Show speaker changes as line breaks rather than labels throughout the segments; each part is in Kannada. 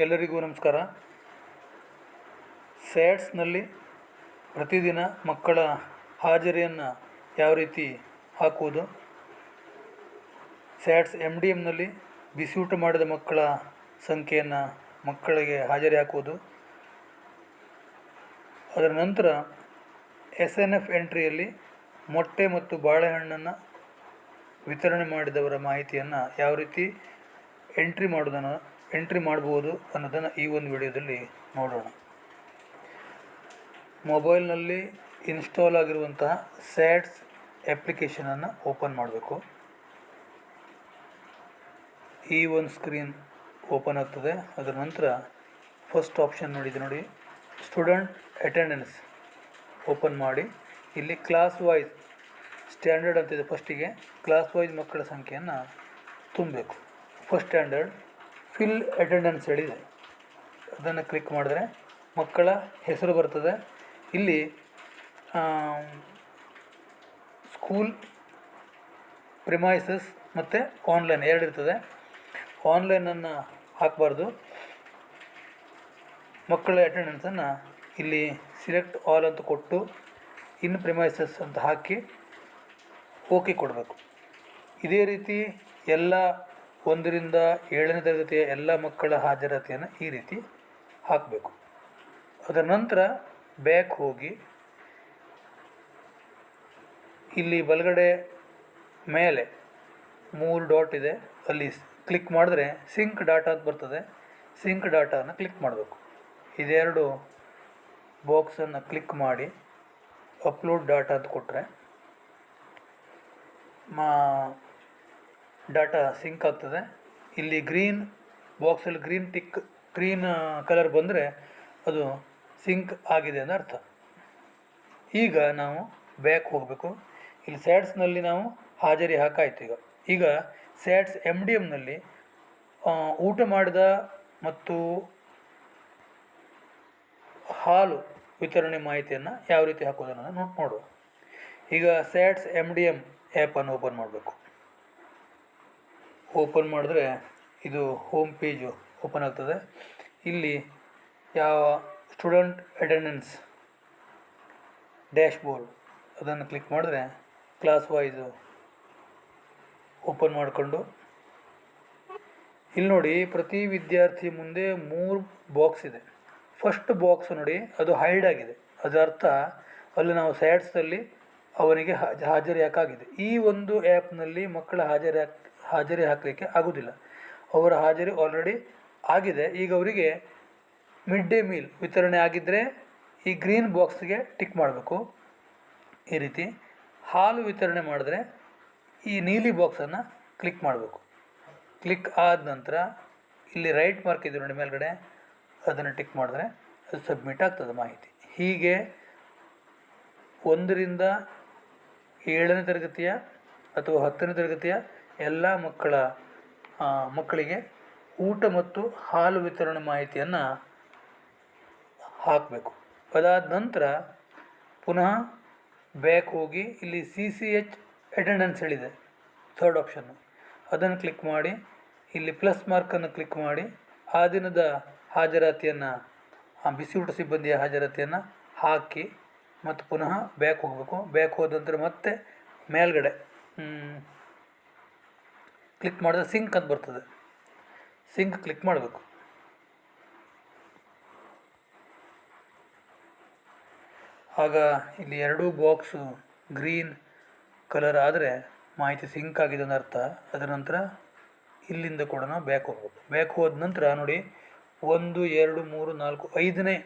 ಎಲ್ಲರಿಗೂ ನಮಸ್ಕಾರ. ಸ್ಯಾಟ್ಸ್ನಲ್ಲಿ ಪ್ರತಿದಿನ ಮಕ್ಕಳ ಹಾಜರಿಯನ್ನು ಯಾವ ರೀತಿ ಹಾಕುವುದು? ಸ್ಯಾಟ್ಸ್ ಎಂ ಡಿ ಎಮ್ನಲ್ಲಿ ಬಿಸಿಯೂಟ ಮಾಡಿದ ಮಕ್ಕಳ ಸಂಖ್ಯೆಯನ್ನು ಮಕ್ಕಳಿಗೆ ಹಾಜರಿ ಹಾಕುವುದು. ಅದರ ನಂತರ ಎಸ್ ಎನ್ ಎಫ್ ಎಂಟ್ರಿಯಲ್ಲಿ ಮೊಟ್ಟೆ ಮತ್ತು ಬಾಳೆಹಣ್ಣನ್ನು ವಿತರಣೆ ಮಾಡಿದವರ ಮಾಹಿತಿಯನ್ನು ಯಾವ ರೀತಿ ಎಂಟ್ರಿ ಮಾಡೋದನ್ನು ಎಂಟ್ರಿ ಮಾಡ್ಬೋದು ಅನ್ನೋದನ್ನು ಈ ಒಂದು ವಿಡಿಯೋದಲ್ಲಿ ನೋಡೋಣ. ಮೊಬೈಲ್ನಲ್ಲಿ ಇನ್ಸ್ಟಾಲ್ ಆಗಿರುವಂತಹ ಸ್ಯಾಟ್ಸ್ ಅಪ್ಲಿಕೇಶನನ್ನು ಓಪನ್ ಮಾಡಬೇಕು. ಈ ಒಂದು ಸ್ಕ್ರೀನ್ ಓಪನ್ ಆಗ್ತದೆ. ಅದರ ನಂತರ ಫಸ್ಟ್ ಆಪ್ಷನ್ ನೋಡಿದೆ ನೋಡಿ. ಸ್ಟೂಡೆಂಟ್ ಅಟೆಂಡೆನ್ಸ್ ಓಪನ್ ಮಾಡಿ. ಇಲ್ಲಿ ಕ್ಲಾಸ್ ವೈಸ್ ಸ್ಟ್ಯಾಂಡರ್ಡ್ ಅಂತಿದೆ ಫಸ್ಟಿಗೆ. ಕ್ಲಾಸ್ ವೈಸ್ ಮಕ್ಕಳ ಸಂಖ್ಯೆಯನ್ನು ತುಂಬಬೇಕು. ಫಸ್ಟ್ ಸ್ಟ್ಯಾಂಡರ್ಡ್ ಫಿಲ್ ಅಟೆಂಡೆನ್ಸ್ ಹೇಳಿದೆ ಅದನ್ನು ಕ್ಲಿಕ್ ಮಾಡಿದ್ರೆ ಮಕ್ಕಳ ಹೆಸರು ಬರ್ತದೆ. ಇಲ್ಲಿ ಸ್ಕೂಲ್ ಪ್ರಿಮೈಸಸ್ ಮತ್ತು ಆನ್ಲೈನ್ ಎರಡು ಇರ್ತದೆ. ಆನ್ಲೈನನ್ನು ಹಾಕಬಾರ್ದು. ಮಕ್ಕಳ ಅಟೆಂಡೆನ್ಸನ್ನು ಇಲ್ಲಿ ಸಿಲೆಕ್ಟ್ ಆಲ್ ಅಂತ ಕೊಟ್ಟು ಇನ್ ಪ್ರಿಮೈಸಸ್ ಅಂತ ಹಾಕಿ ಓಕೆ ಕೊಡಬೇಕು. ಇದೇ ರೀತಿ ಎಲ್ಲ ಒಂದರಿಂದ ಏಳನೇ ತರಗತಿಯ ಎಲ್ಲ ಮಕ್ಕಳ ಹಾಜರಾತಿಯನ್ನು ಈ ರೀತಿ ಹಾಕಬೇಕು. ಅದರ ನಂತರ ಬ್ಯಾಕ್ ಹೋಗಿ ಇಲ್ಲಿ ಬಲಗಡೆ ಮೇಲೆ ಮೂರು ಡಾಟ್ ಇದೆ. ಅಲ್ಲಿ ಕ್ಲಿಕ್ ಮಾಡಿದ್ರೆ ಸಿಂಕ್ ಡಾಟಾ ಅಂತ ಬರ್ತದೆ. ಸಿಂಕ್ ಡಾಟಾನ ಕ್ಲಿಕ್ ಮಾಡಬೇಕು. ಇದೆರಡು ಬಾಕ್ಸನ್ನು ಕ್ಲಿಕ್ ಮಾಡಿ ಅಪ್ಲೋಡ್ ಡಾಟಾ ಅಂತ ಕೊಟ್ಟರೆ ಮಾ ಡಾಟಾ ಸಿಂಕ್ ಆಗ್ತದೆ. ಇಲ್ಲಿ ಗ್ರೀನ್ ಬಾಕ್ಸಲ್ಲಿ ಗ್ರೀನ್ ಟಿಕ್, ಗ್ರೀನ್ ಕಲರ್ ಬಂದರೆ ಅದು ಸಿಂಕ್ ಆಗಿದೆ ಅಂತ ಅರ್ಥ. ಈಗ ನಾವು ಬ್ಯಾಕ್ ಹೋಗಬೇಕು. ಇಲ್ಲಿ ಸ್ಯಾಟ್ಸ್ನಲ್ಲಿ ನಾವು ಹಾಜರಿ ಹಾಕಾಯಿತು ಈಗ. ಈಗ ಸ್ಯಾಟ್ಸ್ ಎಂ ಡಿ ಎಮ್ನಲ್ಲಿ ಊಟ ಮಾಡಿದ ಮತ್ತು ಹಾಲು ವಿತರಣೆ ಮಾಹಿತಿಯನ್ನು ಯಾವ ರೀತಿ ಹಾಕೋದನ್ನು ನೋಟ್ ನೋಡುವ. ಈಗ ಸ್ಯಾಟ್ಸ್ ಎಂ ಡಿ ಎಂ ಆ್ಯಪನ್ನು ಓಪನ್ ಮಾಡಬೇಕು. ಓಪನ್ ಮಾಡಿದ್ರೆ ಇದು ಹೋಮ್ ಪೇಜು ಓಪನ್ ಆಗ್ತದೆ. ಇಲ್ಲಿ ಯಾವ ಸ್ಟೂಡೆಂಟ್ ಅಟೆಂಡೆನ್ಸ್ ಡ್ಯಾಶ್ ಬೋರ್ಡ್ ಅದನ್ನು ಕ್ಲಿಕ್ ಮಾಡಿದ್ರೆ ಕ್ಲಾಸ್ ವೈಸು ಓಪನ್ ಮಾಡಿಕೊಂಡು ಇಲ್ಲಿ ನೋಡಿ ಪ್ರತಿ ವಿದ್ಯಾರ್ಥಿ ಮುಂದೆ ಮೂರು ಬಾಕ್ಸ್ ಇದೆ. ಫಸ್ಟ್ ಬಾಕ್ಸ್ ನೋಡಿ ಅದು ಹೈಡ್ ಆಗಿದೆ. ಅದರ ಅರ್ಥ ಅಲ್ಲಿ ನಾವು ಸ್ಯಾಟ್ಸಲ್ಲಿ ಅವನಿಗೆ ಹಾಜ ಹಾಜರಿ ಹಾಕಾಗಿದೆ ಈ ಒಂದು ಆ್ಯಪ್ನಲ್ಲಿ ಮಕ್ಕಳ ಹಾಜರಿ ಹಾಜರಿ ಹಾಕಲಿಕ್ಕೆ ಆಗೋದಿಲ್ಲ. ಅವರ ಹಾಜರಿ ಆಲ್ರೆಡಿ ಆಗಿದೆ. ಈಗ ಅವರಿಗೆ ಮಿಡ್ ಡೇ ಮೀಲ್ ವಿತರಣೆ ಆಗಿದ್ದರೆ ಈ ಗ್ರೀನ್ ಬಾಕ್ಸ್ಗೆ ಟಿಕ್ ಮಾಡಬೇಕು. ಈ ರೀತಿ ಹಾಲು ವಿತರಣೆ ಮಾಡಿದ್ರೆ ಈ ನೀಲಿ ಬಾಕ್ಸನ್ನು ಕ್ಲಿಕ್ ಮಾಡಬೇಕು. ಕ್ಲಿಕ್ ಆದ ನಂತರ ಇಲ್ಲಿ ರೈಟ್ ಮಾರ್ಕ್ ಇದೆ ನೋಡಿ ಮೇಲ್ಗಡೆ. ಅದನ್ನು ಟಿಕ್ ಮಾಡಿದ್ರೆ ಅದು ಸಬ್ಮಿಟ್ ಆಗ್ತದೆ ಮಾಹಿತಿ. ಹೀಗೆ ಒಂದರಿಂದ ಏಳನೇ ತರಗತಿಯ ಅಥವಾ ಹತ್ತನೇ ತರಗತಿಯ ಎಲ್ಲ ಮಕ್ಕಳ ಮಕ್ಕಳಿಗೆ ಊಟ ಮತ್ತು ಹಾಲು ವಿತರಣೆ ಮಾಹಿತಿಯನ್ನು ಹಾಕಬೇಕು. ಅದಾದ ನಂತರ ಪುನಃ ಬ್ಯಾಕ್ ಹೋಗಿ ಇಲ್ಲಿ ಸಿ ಸಿ ಎಚ್ ಅಟೆಂಡೆನ್ಸ್ ಹೇಳಿದೆ ಥರ್ಡ್ ಆಪ್ಷನ್ನು ಅದನ್ನು ಕ್ಲಿಕ್ ಮಾಡಿ, ಇಲ್ಲಿ ಪ್ಲಸ್ ಮಾರ್ಕನ್ನು ಕ್ಲಿಕ್ ಮಾಡಿ, ಆ ದಿನದ ಹಾಜರಾತಿಯನ್ನು, ಆ ಬಿಸಿಯೂಟ ಸಿಬ್ಬಂದಿಯ ಹಾಜರಾತಿಯನ್ನು ಹಾಕಿ ಮತ್ತು ಪುನಃ ಬ್ಯಾಕ್ ಹೋಗಬೇಕು. ಬ್ಯಾಕ್ ಹೋದ ನಂತರ ಮತ್ತೆ ಮೇಲ್ಗಡೆ ಕ್ಲಿಕ್ ಮಾಡಿದ್ರೆ ಸಿಂಕ್ ಅಂತ ಬರ್ತದೆ. ಸಿಂಕ್ ಕ್ಲಿಕ್ ಮಾಡಬೇಕು. ಆಗ ಇಲ್ಲಿ ಎರಡೂ ಬಾಕ್ಸು ಗ್ರೀನ್ ಕಲರ್ ಆದರೆ ಮಾಹಿತಿ ಸಿಂಕ್ ಆಗಿದೆ ಅಂತ ಅರ್ಥ. ಅದರ ನಂತರ ಇಲ್ಲಿಂದ ಕೂಡ ನಾವು ಬ್ಯಾಕ್ ಹೋಗ್ಬೇಕು. ಬ್ಯಾಕ್ ಹೋದ ನಂತರ ನೋಡಿ, ಒಂದು, ಎರಡು, ಮೂರು, ನಾಲ್ಕು, ಐದನೇ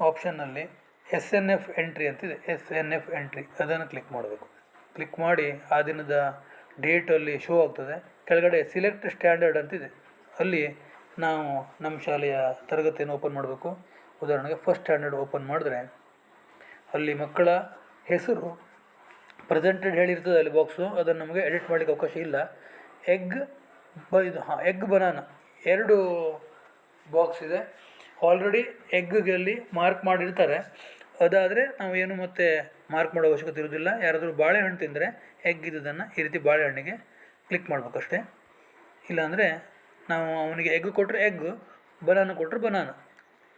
ಆಪ್ಷನ್ನಲ್ಲಿ ಎಸ್ ಎನ್ ಎಫ್ ಎಂಟ್ರಿ ಅಂತಿದೆ. S N F entry. ಅದನ್ನು ಕ್ಲಿಕ್ ಮಾಡಬೇಕು. ಕ್ಲಿಕ್ ಮಾಡಿ ಆ ದಿನದ ಡೇಟಲ್ಲಿ ಶೋ ಆಗ್ತದೆ. ಕೆಳಗಡೆ ಸಿಲೆಕ್ಟ್ ಸ್ಟ್ಯಾಂಡರ್ಡ್ ಅಂತಿದೆ. ಅಲ್ಲಿ ನಾವು ನಮ್ಮ ಶಾಲೆಯ ತರಗತಿಯನ್ನು ಓಪನ್ ಮಾಡಬೇಕು. ಉದಾಹರಣೆಗೆ ಫಸ್ಟ್ ಸ್ಟ್ಯಾಂಡರ್ಡ್ ಓಪನ್ ಮಾಡಿದ್ರೆ ಅಲ್ಲಿ ಮಕ್ಕಳ ಹೆಸರು ಪ್ರೆಸೆಂಟೆಡ್ ಹೇಳಿರ್ತದೆ ಅಲ್ಲಿ ಬಾಕ್ಸು. ಅದನ್ನು ನಮಗೆ ಎಡಿಟ್ ಮಾಡಲಿಕ್ಕೆ ಅವಕಾಶ ಇಲ್ಲ. ಎಗ್ ಬ ಇದು, ಹಾಂ, ಎಗ್ ಬನಾನ. ಎರಡು ಬಾಕ್ಸ್ ಇದೆ. ಆಲ್ರೆಡಿ ಎಗ್ಗೆ ಅಲ್ಲಿ ಮಾರ್ಕ್ ಮಾಡಿರ್ತಾರೆ. ಅದಾದರೆ ನಾವು ಏನು ಮತ್ತೆ ಮಾರ್ಕ್ ಮಾಡೋ ಅವಶ್ಯಕತೆ ಇರೋದಿಲ್ಲ. ಯಾರಾದರೂ ಬಾಳೆಹಣ್ಣು ತಿಂದರೆ ಎಗ್ ಇದ್ದದನ್ನು ಈ ರೀತಿ ಬಾಳೆಹಣ್ಣಿಗೆ ಕ್ಲಿಕ್ ಮಾಡಬೇಕಷ್ಟೇ. ಇಲ್ಲಾಂದರೆ ನಾವು ಅವನಿಗೆ ಎಗ್ ಕೊಟ್ಟರೆ ಎಗ್ ಬನಾನ ಕೊಟ್ಟರೆ ಬನಾನ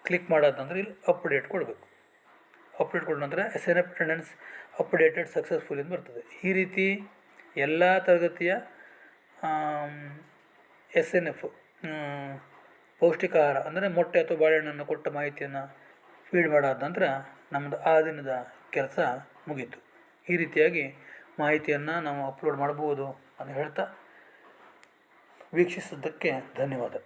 ಕ್ಲಿಕ್ ಮಾಡೋದಂದ್ರೆ ಇಲ್ಲಿ ಅಪ್ಡೇಟ್ ಕೊಡಬೇಕು. ಅಪ್ಡೇಟ್ ಕೊಟ್ಟ ನಂತರ S N F attendance updated successful ಎಂದು ಬರ್ತದೆ. ಈ ರೀತಿ ಎಲ್ಲ ತರಗತಿಯ ಎಸ್ ಎನ್ ಎಫ್ ಪೌಷ್ಟಿಕ ಆಹಾರ ಅಂದರೆ ಮೊಟ್ಟೆ ಅಥವಾ ಬಾಳೆಹಣ್ಣನ್ನು ಕೊಟ್ಟ ಮಾಹಿತಿಯನ್ನು ಫೀಡ್ ಮಾಡಾದ ನಂತರ ನಮ್ಮದು ಆ ದಿನದ ಕೆಲಸ ಮುಗೀತು. ಈ ರೀತಿಯಾಗಿ ಮಾಹಿತಿಯನ್ನು ನಾವು ಅಪ್ಲೋಡ್ ಮಾಡ್ಬೋದು ಅಂತ ಹೇಳ್ತಾ ವೀಕ್ಷಿಸಿದ್ದಕ್ಕೆ ಧನ್ಯವಾದ.